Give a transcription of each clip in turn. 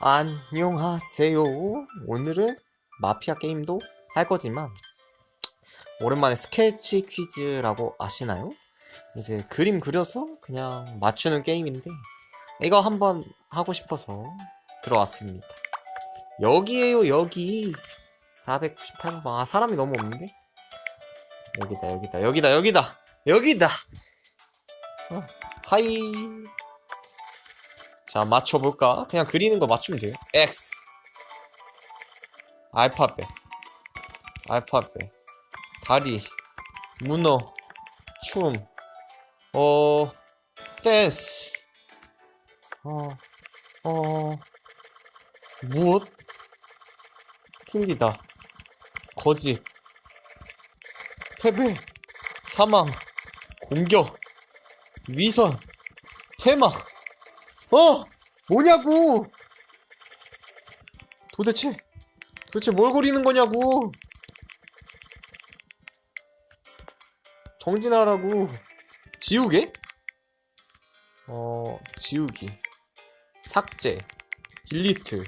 안녕하세요. 오늘은 마피아 게임도 할 거지만 오랜만에 스케치 퀴즈라고 아시나요? 이제 그림 그려서 그냥 맞추는 게임인데 이거 한번 하고 싶어서 들어왔습니다. 여기에요 여기 498번 아 사람이 너무 없는데 여기다 여기다 여기다 여기다 여기다 어, 하이 자, 맞춰볼까? 그냥 그리는 거 맞추면 돼요. X. 알파벳. 알파벳. 다리. 문어. 춤. 어, 댄스. 어, 어, 무엇? 틀리다. 거짓. 패배. 사망. 공격. 위선. 퇴막. 어! 뭐냐고! 도대체, 도대체 뭘 그리는 거냐고! 정진하라고. 지우개? 어, 지우기. 삭제. 딜리트.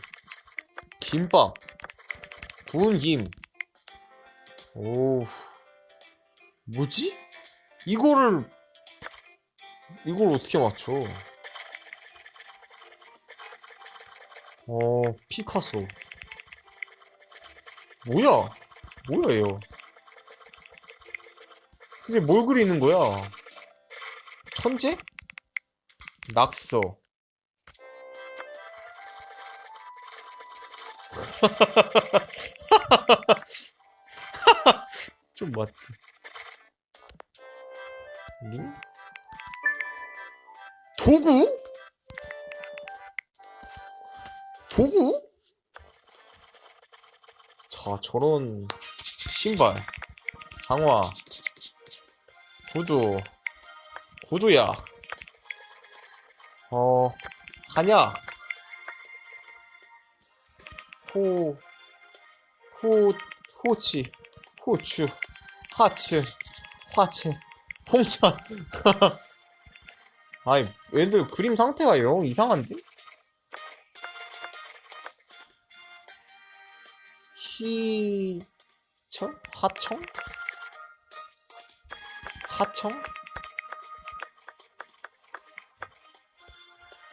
김밥. 구운 김. 오, 뭐지? 이거를, 이걸 어떻게 맞춰? 어, 피카소. 뭐야? 뭐야, 얘 그게 뭘 그리는 거야? 천재? 낙서. 좀 맞지? 님? 도구? 도구? 자, 저런 신발, 장화, 구두, 구두약, 어, 한약, 호, 호, 호치, 호추, 하츠, 화채, 홍차. 아이, 애들 그림 상태가 영 이상한데? 희철? 하청? 하청?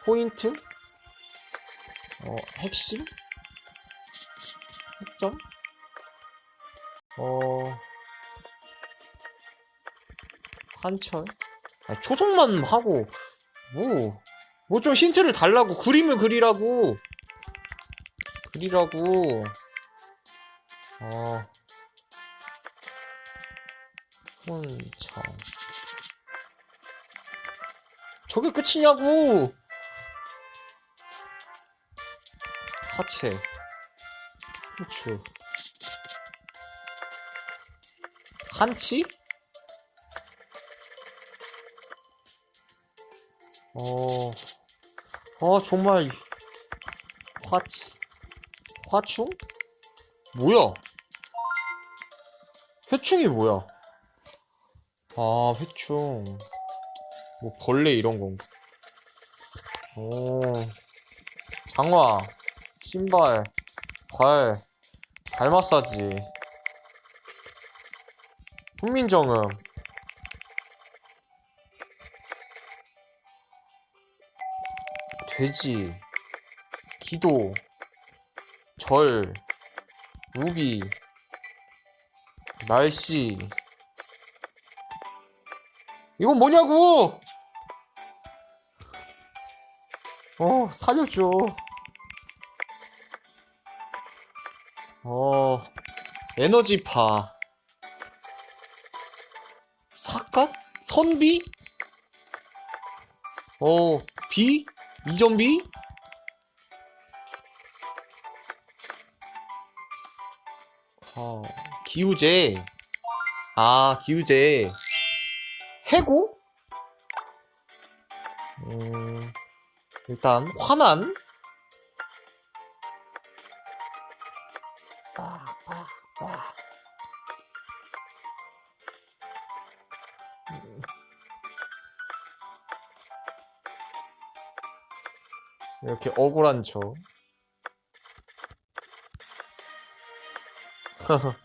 포인트? 어, 핵심? 핵점? 어, 한철? 아니, 초성만 하고, 뭐, 뭐 좀 힌트를 달라고, 그림을 그리라고, 그리라고, 어, 혼청. 저게 끝이냐고! 하체. 후추. 한치? 어, 아, 정말, 화치, 화충? 뭐야? 회충이 뭐야? 아, 회충. 뭐, 벌레 이런 건가? 오, 장화, 신발, 발, 발 마사지, 훈민정음, 돼지, 기도, 절, 우비, 날씨. 이건 뭐냐고! 어, 살려줘. 어, 에너지파. 사갓? 선비? 어, 비? 이전비? 어, 기우제. 아 기우제. 해고? 음, 일단 화난? 이렇게 억울한 척.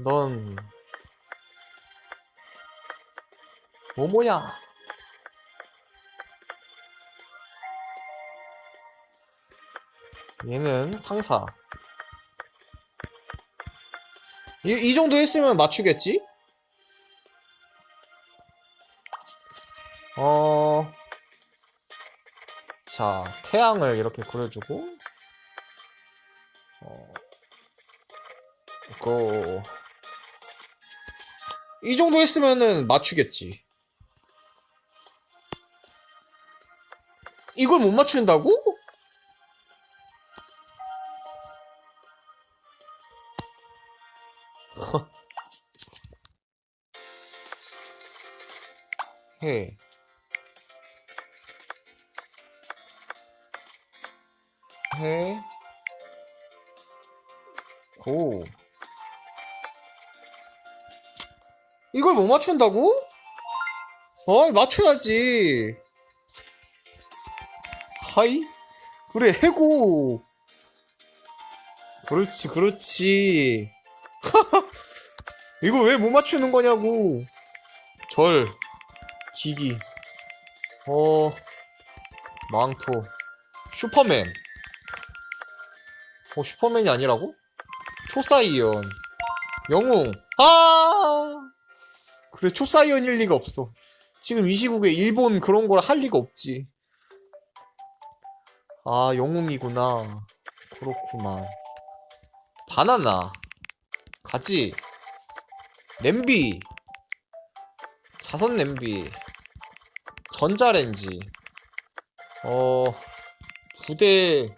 넌 뭐뭐야? 얘는 상사. 이, 이 정도 했으면 맞추겠지? 어, 자, 태양을 이렇게 그려주고, 어, 그, 이 정도 했으면은 맞추겠지. 이걸 못 맞춘다고? 맞춘다고? 어, 맞춰야지. 하이? 그래, 해고. 그렇지, 그렇지. 이걸 왜못 맞추는 거냐고. 절. 기기. 어. 망토. 슈퍼맨. 어, 슈퍼맨이 아니라고? 초사이언. 영웅. 아! 그래, 초사이언일 리가 없어. 지금 이 시국에 일본 그런 걸 할 리가 없지. 아, 영웅이구나. 그렇구만. 바나나. 가지. 냄비. 자선 냄비. 전자레인지. 어, 부대,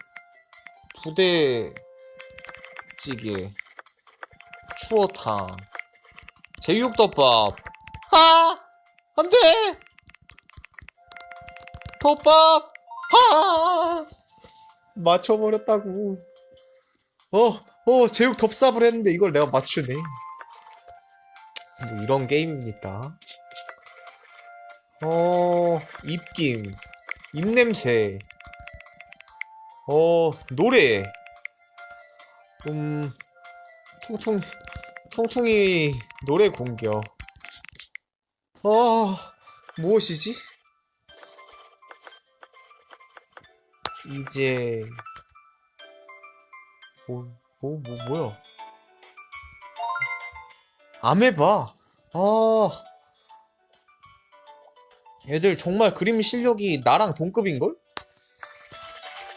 부대, 찌개. 추어탕. 제육덮밥. 아! 안 돼! 덮밥! 아! 맞춰버렸다고. 어, 어, 제육 덮밥을 했는데 이걸 내가 맞추네. 뭐 이런 게임입니까? 어, 입김, 입냄새, 어, 노래, 음, 퉁퉁, 퉁퉁이 노래 공격. 어, 무엇이지? 이제, 뭐, 뭐, 뭐, 뭐야? 아메바. 아, 얘들 정말 그림 실력이 나랑 동급인 걸?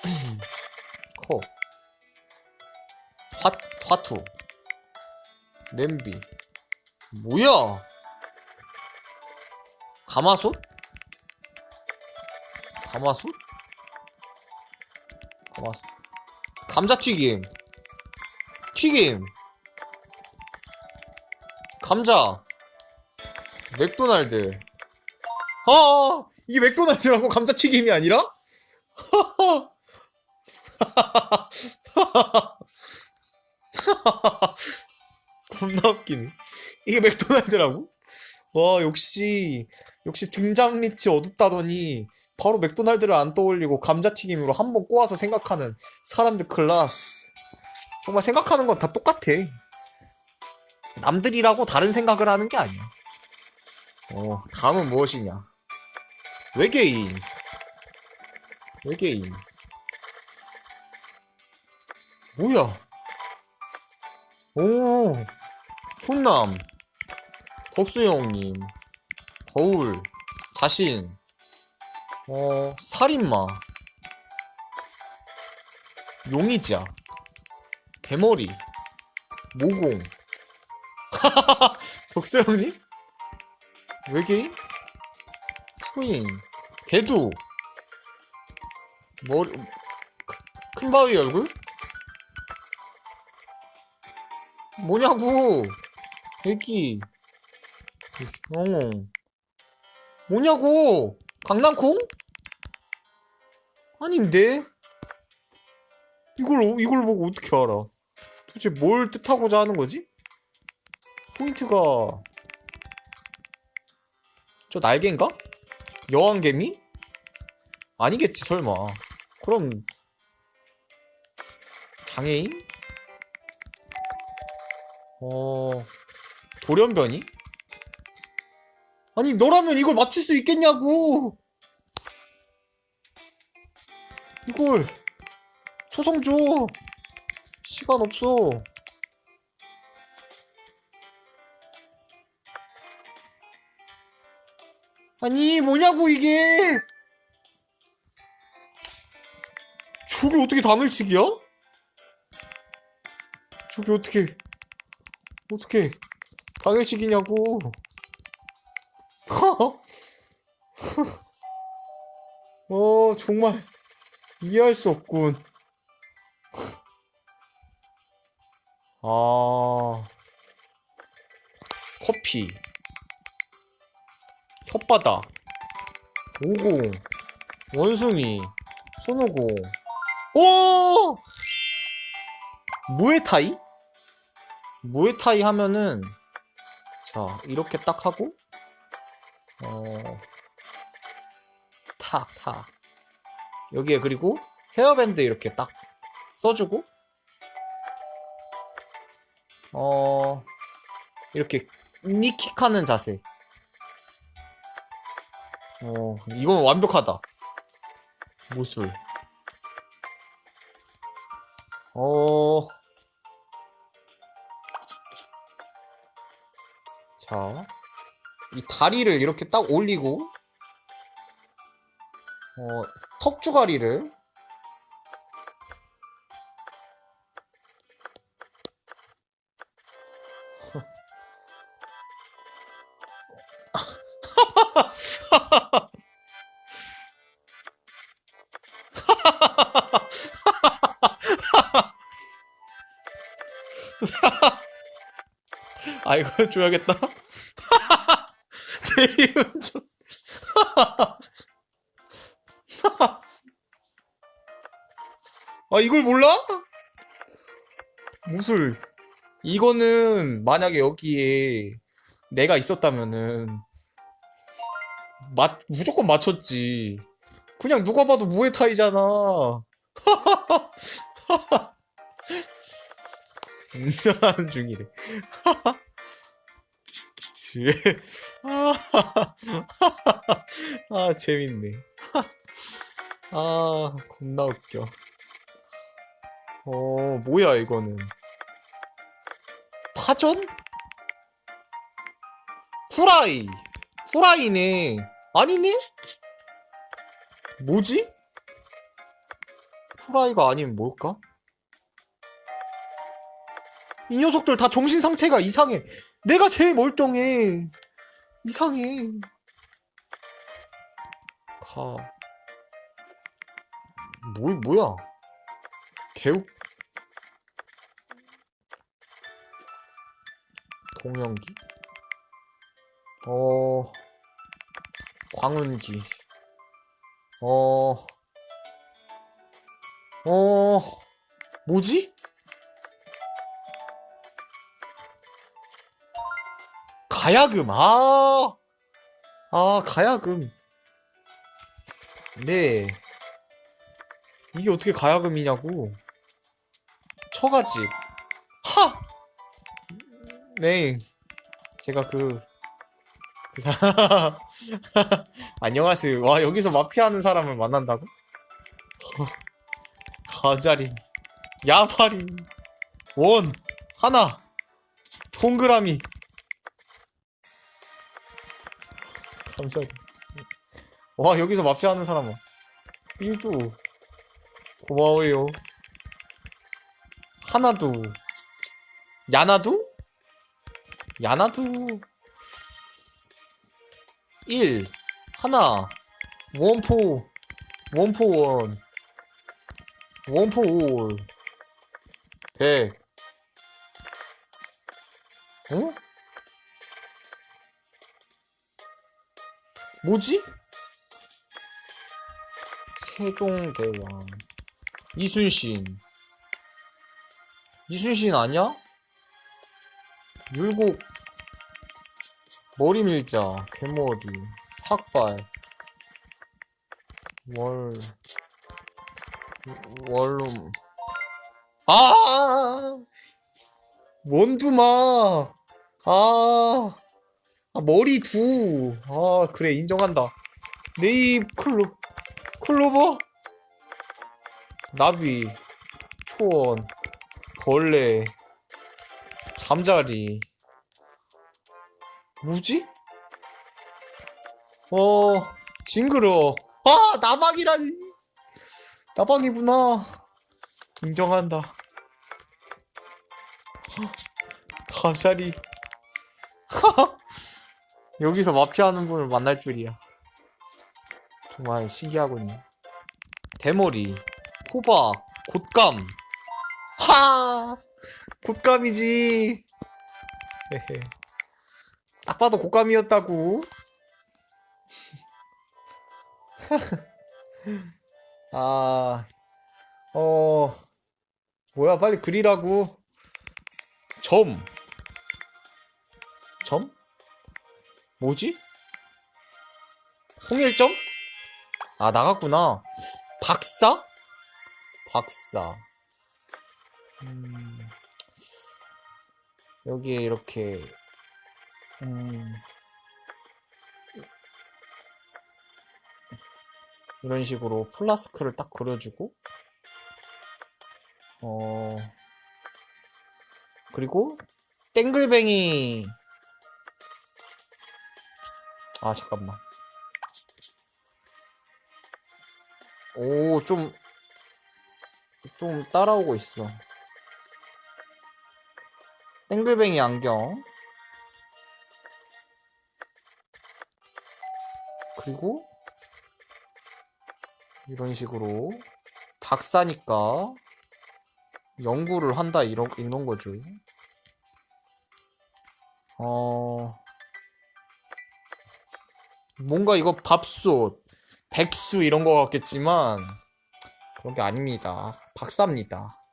커. 화, 화투. 냄비. 뭐야? 가마솥? 가마솥? 가마솥. 감자튀김. 튀김. 감자. 맥도날드. 아, 이게 맥도날드라고 감자튀김이 아니라? 겁나 웃기네. 이게 맥도날드라고? 와, 역시, 역시 등잔 밑이 어둡다더니, 바로 맥도날드를 안 떠올리고 감자튀김으로 한 번 꼬아서 생각하는 사람들 클라스. 정말 생각하는 건 다 똑같아. 남들이라고 다른 생각을 하는 게 아니야. 어, 다음은 무엇이냐? 외계인. 외계인. 뭐야? 오, 훈남, 덕수형님, 거울, 자신, 어, 살인마, 용의자, 대머리, 모공. 덕수형님? 외계인? 소인, 대두, 머리, 크- 큰 바위 얼굴? 뭐냐고! 애기, 영웅. 뭐냐고! 강낭콩? 아닌데? 이걸, 이걸 보고 어떻게 알아? 도대체 뭘 뜻하고자 하는 거지? 포인트가, 저 날개인가? 여왕개미? 아니겠지, 설마. 그럼, 장애인? 어, 돌연변이? 아니, 너라면 이걸 맞출 수 있겠냐고! 이걸, 초성 줘! 시간 없어. 아니, 뭐냐고, 이게! 저게 어떻게 당일치기야? 저게 어떻게, 어떻게, 당일치기냐고. 어, 정말, 이해할 수 없군. 아, 커피, 혓바닥, 오공, 원숭이, 손오공, 오! 무에타이? 무에타이 하면은, 자, 이렇게 딱 하고, 어, 탁, 탁. 여기에 그리고 헤어밴드 이렇게 딱 써주고, 어, 이렇게 니킥하는 자세. 어, 이건 완벽하다. 무술. 어, 자, 이 다리를 이렇게 딱 올리고, 어, 턱주가리를 아, 이거 줘야겠다. 대리운전. 이걸 몰라? 무술. 이거는 만약에 여기에 내가 있었다면은 맞 무조건 맞췄지. 그냥 누가 봐도 무에타이잖아. 운전하는 중이래. 지- 아, 재밌네. 아, 겁나 웃겨. 어, 뭐야, 이거는. 파전? 후라이. 후라이네. 아니네? 뭐지? 후라이가 아니면 뭘까? 이 녀석들 다 정신 상태가 이상해. 내가 제일 멀쩡해. 이상해. 가. 뭐, 뭐야? 개욱. 동영기? 어, 광운기. 어, 어, 뭐지? 가야금, 아, 아, 가야금. 네. 이게 어떻게 가야금이냐고. 처가집. 하! 네. 제가 그, 그 사람. 안녕하세요. 와, 여기서 마피아 하는 사람을 만난다고? 가자린. 야바린. 원. 하나. 동그라미. 감사합니다. 와, 여기서 마피아 하는 사람은. 삐도. 고마워요. 하나도. 야나도? 야나도. 1. 하나. 원포. 원포 원. 원포 올. 100. 어? 뭐지? 세종대왕. 이순신. 이순신 아니야? 율곡. 머리 밀자. 괴머리. 삭발. 월. 월룸. 아! 원두막. 아, 아, 머리 두. 아, 그래, 인정한다. 네잎 클로, 클로버? 나비, 초원, 벌레, 잠자리. 뭐지? 어, 징그러. 아, 나방이라니. 나방이구나. 인정한다. 감사리. 여기서 마피아 하는 분을 만날 줄이야. 정말 신기하군요. 대머리, 호박, 곶감. 하! 곶감이지. 딱 봐도 곶감이었다고. 아, 어, 뭐야, 빨리 그리라고. 점. 점? 뭐지? 홍일점? 아, 나갔구나. 박사? 박사. 음, 여기에 이렇게, 음, 이런 식으로 플라스크를 딱 그려주고, 어, 그리고 땡글뱅이 아 잠깐만. 오좀좀 따라오고 있어 땡글뱅이 안경 그리고 이런 식으로 박사니까 연구를 한다 이런 이런 거죠. 어 뭔가 이거 밥솥, 백수 이런 거 같겠지만 그런 게 아닙니다. 박사입니다.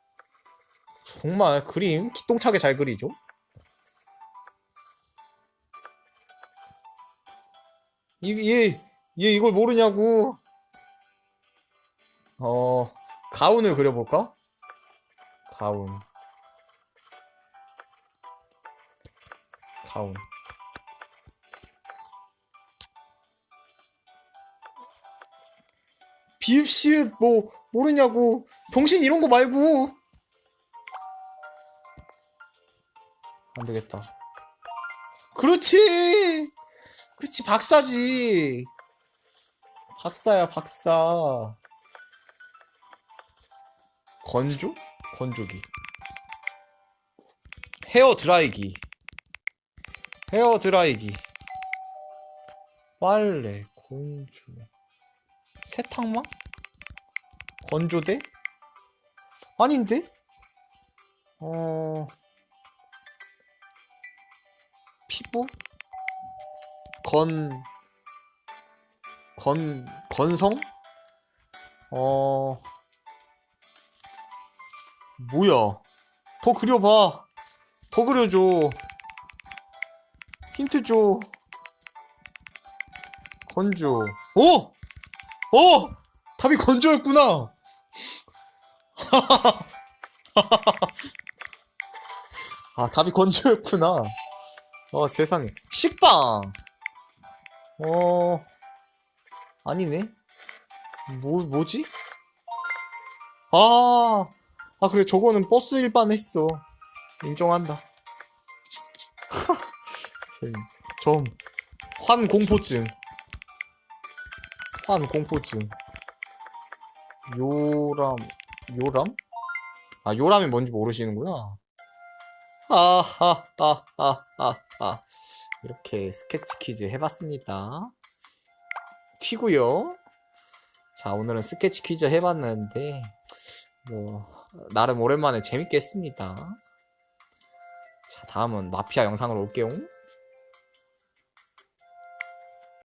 정말 그림 기똥차게 잘 그리죠. 이얘 얘 이걸 모르냐고. 어 가운을 그려볼까? 가운 가운 비읍시읍 뭐 모르냐고 병신 이런 거 말고 안 되겠다. 그렇지! 그렇지 박사지. 박사야 박사. 건조? 건조기. 헤어 드라이기. 헤어 드라이기. 빨래 건조 세탁망? 건조대? 아닌데? 어 피부? 건 건, 건성? 어, 뭐야. 더 그려봐. 더 그려줘. 힌트 줘. 건조. 오! 어! 답이 건조였구나! 아, 답이 건조였구나. 어, 세상에. 식빵! 어, 아니네. 뭐, 뭐지? 아, 아, 그래, 저거는 버스 일반 했어. 인정한다. 잼, 점. 환공포증. 환공포증. 요람, 요람? 아, 요람이 뭔지 모르시는구나. 하하하하 하. 이렇게 스케치 퀴즈 해봤습니다. 퀴고요. 자, 오늘은 스케치 퀴즈 해봤는데, 뭐, 나름 오랜만에 재밌게 했습니다. 자, 다음은 마피아 영상으로 올게요.